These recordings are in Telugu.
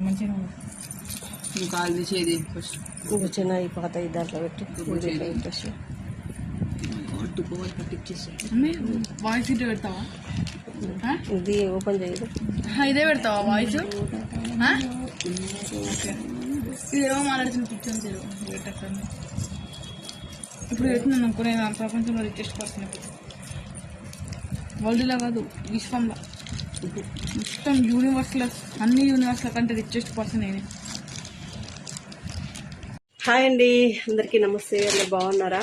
మంచిగా నువ్వు కాలు తీసేది ఫస్ట్ ఇంకా చిన్న ఈ పాత దాంట్లో పెట్టి ఇది వాయిస్ ఇటు పెడతావా? ఇది ఓపెన్ చేయదు ఇదే పెడతావా? వాయిస్ ఇది ఏమో ఇదేమో మాట్లాడుతున్న పిక్చర్ పెట్టకండి ఇప్పుడు పెడుతున్నాను అనుకో నేను ప్రపంచంలో రిక్వెస్ట్ పర్సన్ వరల్డ్లో కాదు? విశ్వంలో. మొత్తం యూనివర్స్లో అన్ని యూనివర్స్ల కంటే రిచెస్ట్ పర్సన్ నేనే. హాయ్ అండి అందరికీ నమస్తే అందరు బాగున్నారా?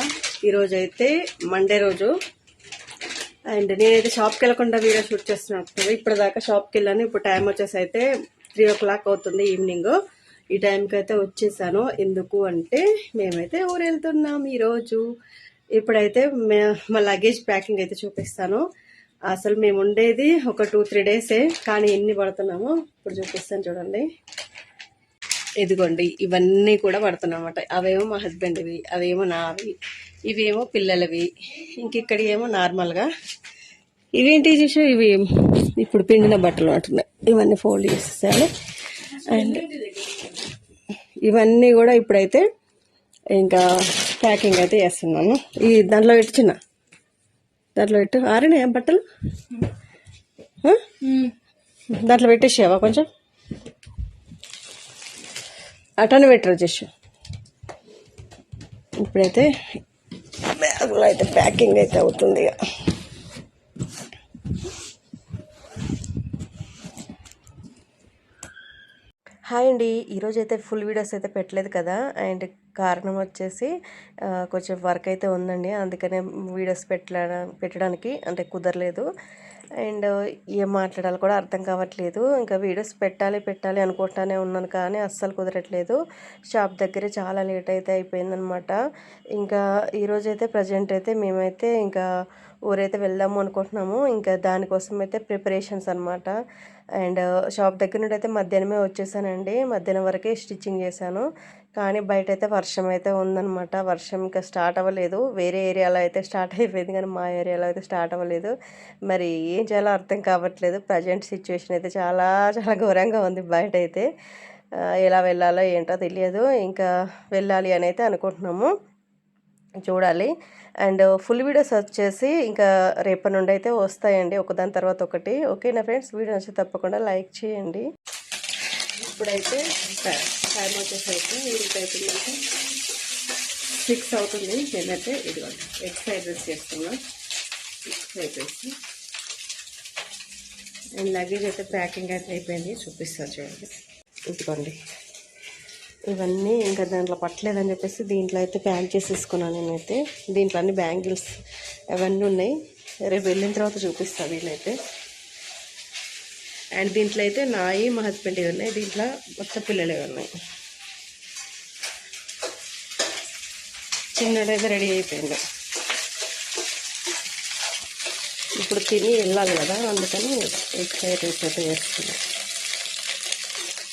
ఈరోజు అయితే మండే రోజు. అండ్ నేనైతే షాప్కి వెళ్ళకుండా వీడియో షూట్ చేస్తున్నాను ఇప్పటిదాకా షాప్కి వెళ్ళాను ఇప్పుడు టైం వచ్చేసి అయితే త్రీ ఓ క్లాక్ అవుతుంది ఈవినింగ్ ఈ టైంకి అయితే వచ్చేసాను. ఎందుకు అంటే మేమైతే ఊరు వెళ్తున్నాం ఈరోజు. ఇప్పుడైతే మా లగేజ్ ప్యాకింగ్ అయితే చూపిస్తాను. అసలు మేము ఉండేది ఒక టూ త్రీ డేసే కానీ ఎన్ని పడుతున్నామో ఇప్పుడు చూపిస్తాను చూడండి. ఇదిగోండి ఇవన్నీ కూడా పడుతున్నామన్నమాట అవేమో మా హస్బెండ్వి అవేమో నావి ఇవేమో పిల్లలవి ఇంక ఇక్కడ ఏమో నార్మల్గా. ఇవేంటి చూసి ఇవి ఇప్పుడు పిండిన బట్టలు అంటున్నాయి. ఇవన్నీ ఫోల్డ్ చేసేసాను అండ్ ఇవన్నీ కూడా ఇప్పుడైతే ఇంకా ప్యాకింగ్ అయితే చేస్తున్నాను. ఈ దాంట్లో పెట్టి దాంట్లో పెట్టు. ఆరినాయా బట్టలు? దాంట్లో పెట్టేసావా కొంచెం? అటను పెట్టరు వచ్చేసి ఇప్పుడైతే బ్యాగులో అయితే ప్యాకింగ్ అయితే అవుతుంది ఇక. హాయ్ అండి. ఈరోజు అయితే ఫుల్ వీడియోస్ అయితే పెట్టలేదు కదా. అండ్ కారణం వచ్చేసి కొంచెం వర్క్ అయితే ఉందండి. అందుకనే వీడియోస్ పెట్టడా పెట్టడానికి అంటే కుదరలేదు. అండ్ ఏం మాట్లాడాలో కూడా అర్థం కావట్లేదు. ఇంకా వీడియోస్ పెట్టాలి పెట్టాలి అనుకుంటానే ఉన్నాను కానీ అస్సలు కుదరట్లేదు. షాప్ దగ్గరే చాలా లేట్ అయితే అయిపోయిందనమాట. ఇంకా ఈరోజు అయితే ప్రజెంట్ అయితే మేమైతే ఇంకా ఊరైతే వెళ్దాము అనుకుంటున్నాము. ఇంకా దానికోసం అయితే ప్రిపరేషన్స్ అనమాట. అండ్ షాప్ దగ్గర నుండి అయితే మధ్యాహ్నమే వచ్చేసానండి. మధ్యాహ్నం వరకే స్టిచ్చింగ్ చేశాను. కానీ బయట అయితే వర్షం అయితే ఉందన్నమాట. వర్షం ఇంకా స్టార్ట్ అవ్వలేదు. వేరే ఏరియాలో అయితే స్టార్ట్ అయిపోయింది. కానీ మా ఏరియాలో అయితే స్టార్ట్ అవ్వలేదు. మరి ఏం చేయాలో అర్థం కావట్లేదు. ప్రజెంట్ సిచ్యువేషన్ అయితే చాలా చాలా ఘోరంగా ఉంది బయట అయితే ఎలా వెళ్ళాలో ఏంటో తెలియదు. ఇంకా వెళ్ళాలి అని అయితే అనుకుంటున్నాము. చూడాలి. అండ్ ఫుల్ వీడియోస్ వచ్చేసి ఇంకా రేపటి నుండి అయితే వస్తాయండి. ఒకదాని తర్వాత ఒకటి. ఓకేనా ఫ్రెండ్స్? వీడియో వచ్చి తప్పకుండా లైక్ చేయండి. ఇప్పుడైతే టైం వచ్చేసి అయితే వీరికి సిక్స్ అవుతుంది. నేనైతే ఇదిగోండి ఎగ్ ఫ్రైడ్ రైస్ చేస్తున్నా. Egg fried rice and luggage అయితే ప్యాకింగ్ అయితే అయిపోయింది. చూపిస్తాను చూడండి. ఇదిగోండి. ఇవన్నీ ఇంకా దాంట్లో పట్టలేదని చెప్పేసి దీంట్లో అయితే ప్యాక్ చేసేసుకున్నాను నేనైతే. దీంట్లో అన్ని బ్యాంగిల్స్ అవన్నీ ఉన్నాయి. రేపు వెళ్ళిన తర్వాత చూపిస్తాను వీళ్ళైతే అండ్ దీంట్లో అయితే నాయి మా హస్బెండ్ ఉన్నాయి? దీంట్లో మొత్తం ఇవి ఉన్నాయి? చిన్నడైతే రెడీ అయిపోయింది. ఇప్పుడు తిని వెళ్ళాలి కదా అందుకని ఎగ్ ఫ్రైడ్ రైస్ అయితే చేస్తున్నా.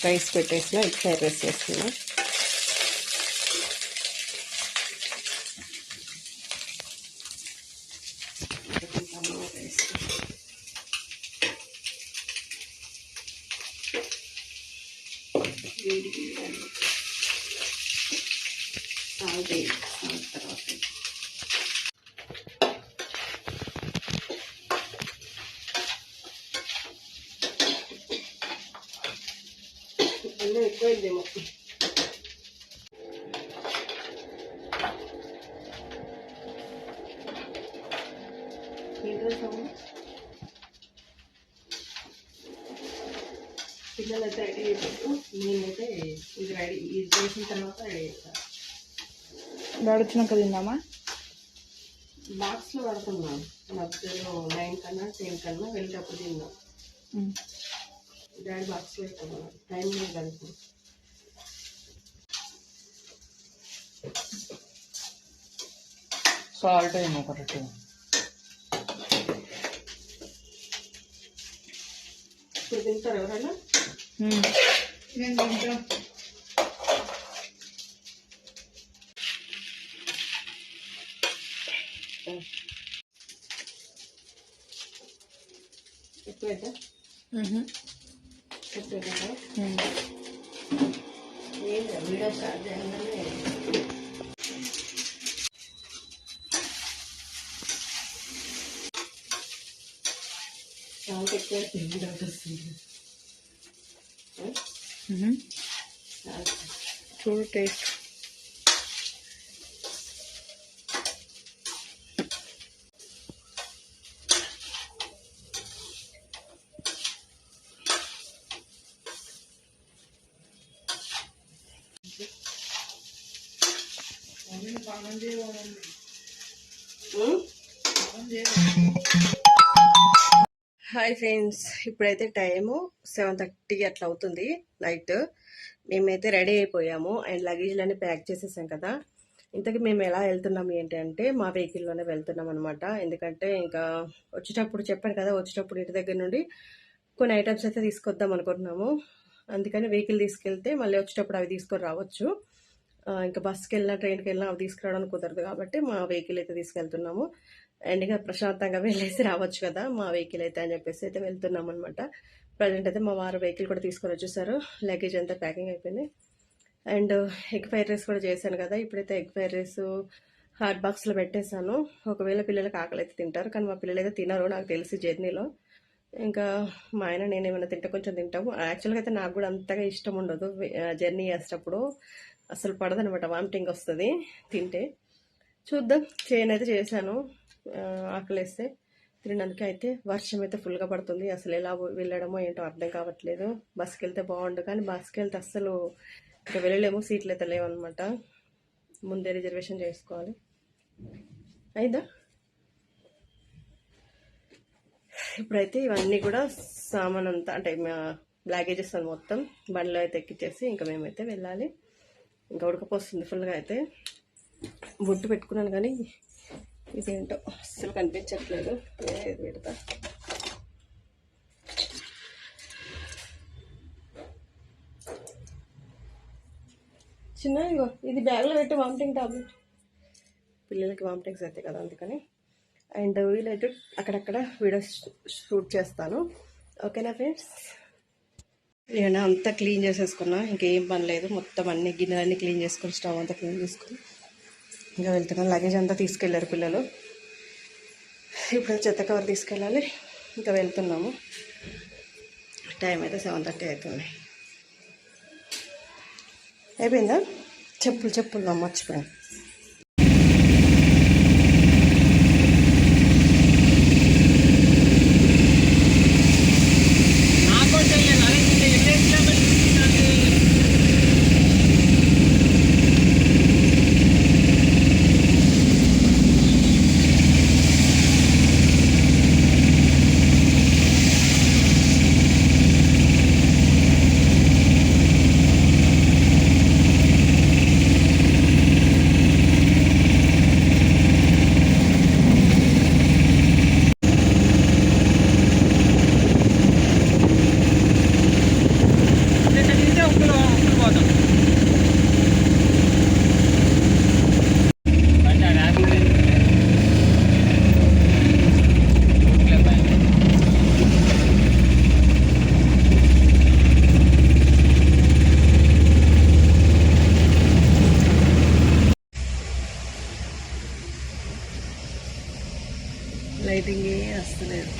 రైస్ పెట్టేసిన ఎగ్ ఫ్రైడ్ రైస్ చేస్తున్నా. సాల్ట్ వేయాలి, సాల్ట్ తర్వాత అన్నీ పిల్లలైతే రెడీ అయిపోతూ నేనైతే ఇది రెడీ ఇది చేసిన తర్వాత రెడీ అవుతాను డాడీ వచ్చినాక తిందామా బాక్స్లో పడుతున్నాం. మధ్యలో నైన్ కన్నా టెన్ కన్నా వెళ్ళేటప్పుడు తిన్నాం. డాడీ బాక్స్లో పెట్టుకున్నాం టైం లేదు అనుకో సాల్ట్ ఏమో కరెక్ట్ ఇప్పుడు తింటారు ఎవరైనా? నేను తింటా ఎక్కువైతే ఎక్కువైతే ఏంటి వీడియో స్టార్ట్ చేయగానే చాలా ఎక్కువ వీడియో వస్తుంది చాలా చూడు టేస్ట్ హాయ్ ఫ్రెండ్స్ ఇప్పుడైతే టైము సెవెన్ థర్టీ అట్లా అవుతుంది నైట్. మేమైతే రెడీ అయిపోయాము అండ్ లగేజ్లన్నీ ప్యాక్ చేసేసాం కదా. ఇంతకీ మేము ఎలా వెళ్తున్నాం ఏంటి అంటే మా వెహికల్లోనే వెళ్తున్నాం అనమాట ఎందుకంటే ఇంకా వచ్చేటప్పుడు చెప్పాను కదా వచ్చేటప్పుడు ఇంటి దగ్గర నుండి కొన్ని ఐటమ్స్ అయితే తీసుకొద్దాం అనుకుంటున్నాము. అందుకని వెహికల్ తీసుకెళ్తే మళ్ళీ వచ్చేటప్పుడు అవి తీసుకొని రావచ్చు. ఇంకా బస్కి వెళ్ళినా ట్రైన్కి వెళ్ళినా అవి తీసుకురావడానికి కుదరదు కాబట్టి మా వెహికల్ అయితే తీసుకెళ్తున్నాము. అండ్ ఇంకా ప్రశాంతంగా వెళ్ళేసి రావచ్చు కదా మా వెహికల్ అయితే అని చెప్పేసి అయితే వెళ్తున్నాం అనమాట ప్రజెంట్ అయితే మా వారు వెహికల్ కూడా తీసుకొని వచ్చేసారు. లగేజ్ అంతా ప్యాకింగ్ అయిపోయింది. అండ్ ఎగ్ ఫ్రైడ్ రైస్ కూడా చేశాను కదా. ఇప్పుడైతే ఎగ్ ఫ్రైడ్ రైస్ హాట్ బాక్స్లో పెట్టేశాను. ఒకవేళ పిల్లలకి ఆకలి అయితే తింటారు. కానీ మా పిల్లలు అయితే తినరు నాకు తెలిసి జర్నీలో ఇంకా మా ఆయన నేను ఏమైనా తింటే కొంచెం తింటాము. యాక్చువల్గా అయితే నాకు కూడా అంతగా ఇష్టం ఉండదు జర్నీ చేసేటప్పుడు. అసలు పడదనమాట వామిటింగ్ వస్తుంది తింటే. చూద్దాం. చేయనైతే అయితే చేశాను. ఆకలేస్తే తినడానికి అయితే వర్షం అయితే ఫుల్గా పడుతుంది. అసలు ఎలా వెళ్ళడమో ఏంటో అర్థం కావట్లేదు. బస్కి వెళ్తే బాగుండు కానీ బస్కి వెళ్తే అస్సలు ఇక్కడ వెళ్ళలేము. సీట్లు అయితే లేవన్నమాట ముందే రిజర్వేషన్ చేసుకోవాలి. అయిందా? ఇప్పుడైతే ఇవన్నీ కూడా సామాన్ అంతా అంటే మా బ్లాగేజెస్ అని మొత్తం బండిలో అయితే ఎక్కిచ్చేసి ఇంకా మేమైతే వెళ్ళాలి. ఇంకా ఉడకపోస్తుంది ఫుల్గా అయితే. బొట్టు పెట్టుకున్నాను కానీ ఇదేంటో? అస్సలు కనిపించట్లేదు. ఏది పెడతా. చిన్న ఇగో ఇది బ్యాగ్లో పెట్టి వామిటింగ్ టాబ్లెట్. పిల్లలకి వామిటింగ్స్ అవుతాయి కదా అందుకని. అండ్ వీలైతే అక్కడక్కడ వీడియోస్ షూట్ చేస్తాను. ఓకేనా ఫ్రెండ్స్? నేను అంతా క్లీన్ చేసేసుకున్నా ఇంకేం పని లేదు. మొత్తం అన్ని గిన్నెలన్నీ క్లీన్ చేసుకుని స్టవ్ అంతా క్లీన్ చేసుకుని. ఇంకా వెళ్తున్నాం లగేజ్ అంతా తీసుకెళ్ళారు పిల్లలు. ఇప్పుడు చెత్త కవర్ తీసుకెళ్ళాలి. ఇంకా వెళ్తున్నాము. టైం అయితే సెవెన్ థర్టీ అవుతుంది. అయిపోయిందా? చెప్పులు చెప్పులు మర్చిపోయాను లైటింగ్ ఏ వస్తలేదు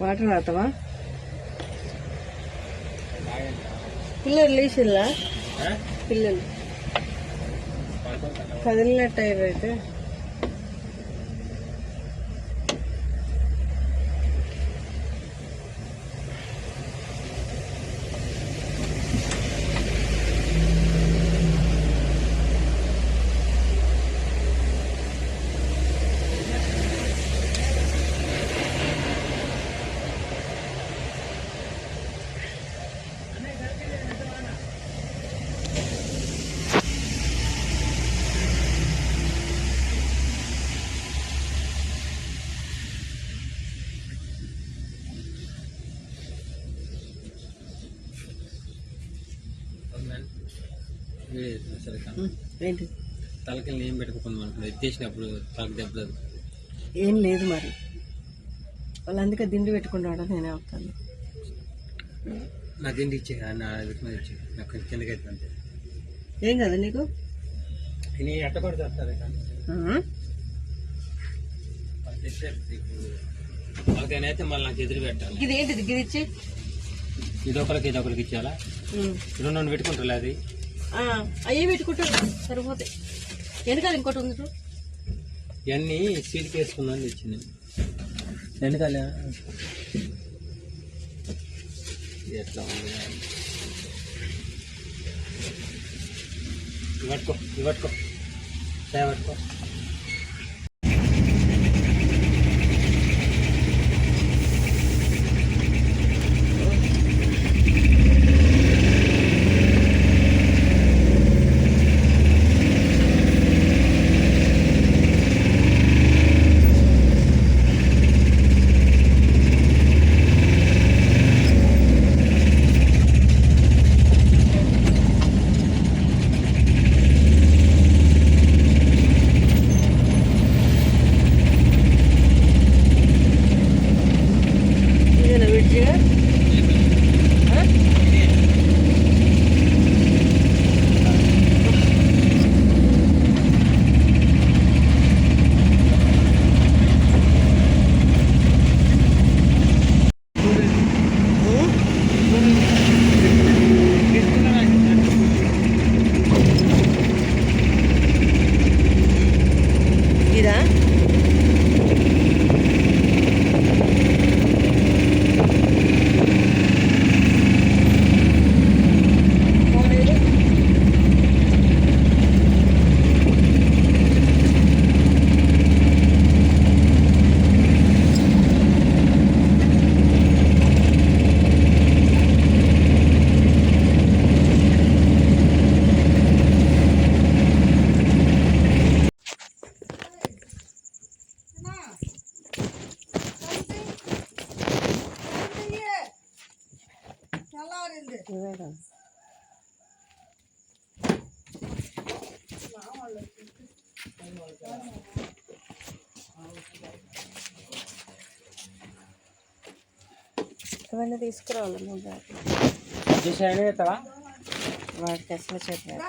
వాటర్ తాగుతావా పిల్లలు లేచిల్లా పిల్లలు కదిలినట్టు అయ్యారు అయితే ఏంటి? తలకి ఏం పెట్టుకున్నాం అనుకో ఎత్తేసినప్పుడు తలకు దెబ్బ. ఏం లేదు మరి. వాళ్ళు అందుకే దిండి పెట్టుకుంటాడు నేనే అవుతాను నా తిండి ఇచ్చే నా పెట్టుకుని ఇచ్చే నాకు కొంచెం కిందకైతే అంతే. ఏం కదా నీకు? నీ ఎట్ట కూడా ఇప్పుడు వాళ్ళకైతే మళ్ళీ నాకు ఎదురు పెట్టాలి. ఇది ఏంటిది? ఇది ఇచ్చి. ఇదొకరికి ఇదొకరికి ఇచ్చేయాలా. రెండు రెండు పెట్టుకుంటారు అది. అయ్యే పెట్టుకుంటాడు సరిపోతాయి వెనకాల ఇంకోటి ఉంది. ఇవన్నీ సీట్కి వేసుకుందని తెచ్చింది. వెనకాల? ఎట్లా ఉంది? ఇవి పట్టుకో ఇవి పట్టుకో చాయ్ పట్టుకో ఇదేనా విడిచిగా ఇదా ఇవే కదా ఇవన్నీ తీసుకురావాలి నువ్వు దాకా. వాడికి అసలు చెప్పారు